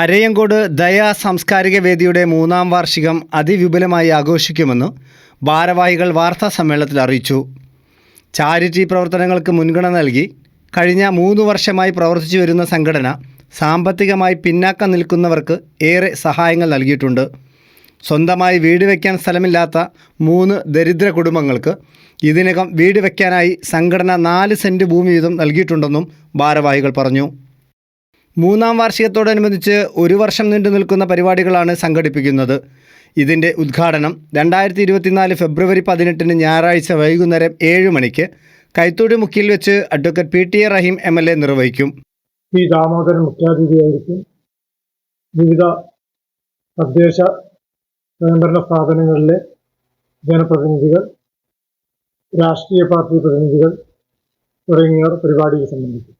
അരയങ്കോട് ദയാ സാംസ്കാരിക വേദിയുടെ മൂന്നാം വാർഷികം അതിവിപുലമായി ആഘോഷിക്കുമെന്ന് ഭാരവാഹികൾ വാർത്താ സമ്മേളനത്തിൽ അറിയിച്ചു. ചാരിറ്റി പ്രവർത്തനങ്ങൾക്ക് മുൻഗണന നൽകി കഴിഞ്ഞ മൂന്ന് വർഷമായി പ്രവർത്തിച്ചു വരുന്ന സംഘടന സാമ്പത്തികമായി പിന്നാക്കം നിൽക്കുന്നവർക്ക് ഏറെ സഹായങ്ങൾ നൽകിയിട്ടുണ്ട്. സ്വന്തമായി വീട് വയ്ക്കാൻ സ്ഥലമില്ലാത്ത മൂന്ന് ദരിദ്ര കുടുംബങ്ങൾക്ക് ഇതിനകം വീട് വയ്ക്കാനായി സംഘടന നാല് സെന്റ് ഭൂമി വീതം നൽകിയിട്ടുണ്ടെന്നും ഭാരവാഹികൾ പറഞ്ഞു. മൂന്നാം വാർഷികത്തോടനുബന്ധിച്ച് ഒരു വർഷം നീണ്ടു നിൽക്കുന്ന പരിപാടികളാണ് സംഘടിപ്പിക്കുന്നത്. ഇതിന്റെ ഉദ്ഘാടനം രണ്ടായിരത്തി ഇരുപത്തിനാല് ഫെബ്രുവരി പതിനെട്ടിന് ഞായറാഴ്ച വൈകുന്നേരം ഏഴ് മണിക്ക് കൈത്തോടി മുക്കിൽ വെച്ച് advocate P T A Rahim M L A നിർവഹിക്കും. പി ദാമോദരൻ മുഖ്യാതിഥിയായിരിക്കും വിവിധ തദ്ദേശ സ്വയംഭരണ സ്ഥാപനങ്ങളിലെ ജനപ്രതിനിധികൾ രാഷ്ട്രീയ പാർട്ടി പ്രതിനിധികൾ തുടങ്ങിയവർ പരിപാടിയിൽ സംബന്ധിക്കും.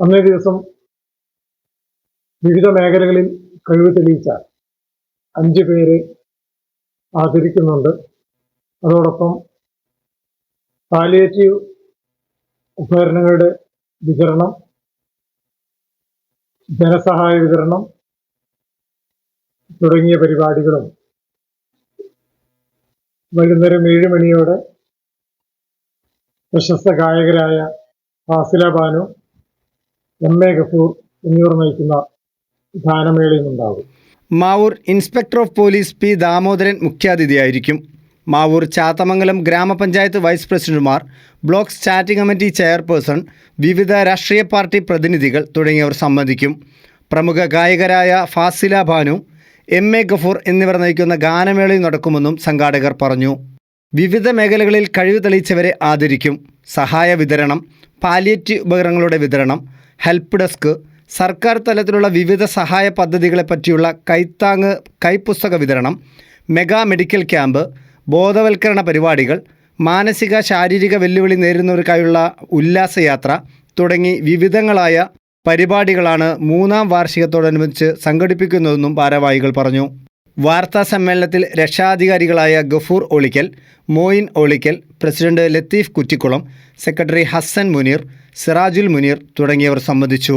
അന്നേ ദിവസം വിവിധ മേഖലകളിൽ കഴിവ് തെളിയിച്ച അഞ്ച് പേരെ ആദരിക്കുന്നുണ്ട്. അതോടൊപ്പം പാലിയേറ്റീവ് ഉപകരണങ്ങളുടെ വിതരണം ധനസഹായ വിതരണം തുടങ്ങിയ പരിപാടികളും വൈകുന്നേരം ഏഴ് മണിയോടെ പ്രശസ്ത ഗായകരായ ഫാസില ബാനു എം എ ഗഫൂർ എന്നിവർ നയിക്കുന്ന ഗാനമേളയും ഉണ്ടാകും Mavoor inspector of police P Damodaran മുഖ്യാതിഥിയായിരിക്കും. Mavoor Chathamangalam ഗ്രാമപഞ്ചായത്ത് വൈസ് പ്രസിഡന്റുമാർ ബ്ലോക്ക് സ്റ്റാറ്റിംഗ് കമ്മിറ്റി ചെയർപേഴ്സൺ വിവിധ രാഷ്ട്രീയ പാർട്ടി പ്രതിനിധികൾ തുടങ്ങിയവർ സംബന്ധിക്കും. പ്രമുഖ ഗായകരായ ഫാസില ഭാനു എം എ ഗഫൂർ എന്നിവർ നയിക്കുന്ന ഗാനമേളയും നടക്കുമെന്നും സംഘാടകർ പറഞ്ഞു. വിവിധ മേഖലകളിൽ കഴിവ് തെളിയിച്ചവരെ ആദരിക്കും. സഹായ വിതരണം പാലിയേറ്റീവ് ഉപകരണങ്ങളുടെ വിതരണം ഹെൽപ്പ് ഡെസ്ക് സർക്കാർ തലത്തിലുള്ള വിവിധ സഹായ പദ്ധതികളെ പറ്റിയുള്ള കൈത്താങ് കൈപ്പുസ്തക വിതരണം മെഗാ മെഡിക്കൽ ക്യാമ്പ് ബോധവൽക്കരണ പരിപാടികൾ മാനസിക ശാരീരിക വെല്ലുവിളി നേരിടുന്നവർക്കായുള്ള ഉല്ലാസയാത്ര തുടങ്ങി വിവിധങ്ങളായ പരിപാടികളാണ് മൂന്നാം വാർഷികത്തോടനുബന്ധിച്ച് സംഘടിപ്പിക്കുന്നതെന്നും ഭാരവാഹികൾ പറഞ്ഞു. വാർത്താ സമ്മേളനത്തിൽ രക്ഷാധികാരികളായ ഗഫൂർ ഒളിക്കൽ മോയിൻ ഒളിക്കൽ പ്രസിഡന്റ് ലത്തീഫ് കുറ്റിക്കുളം സെക്രട്ടറി ഹസ്സൻ മുനീർ സിറാജുൽ മുനീർ തുടങ്ങിയവർ സംബന്ധിച്ചു.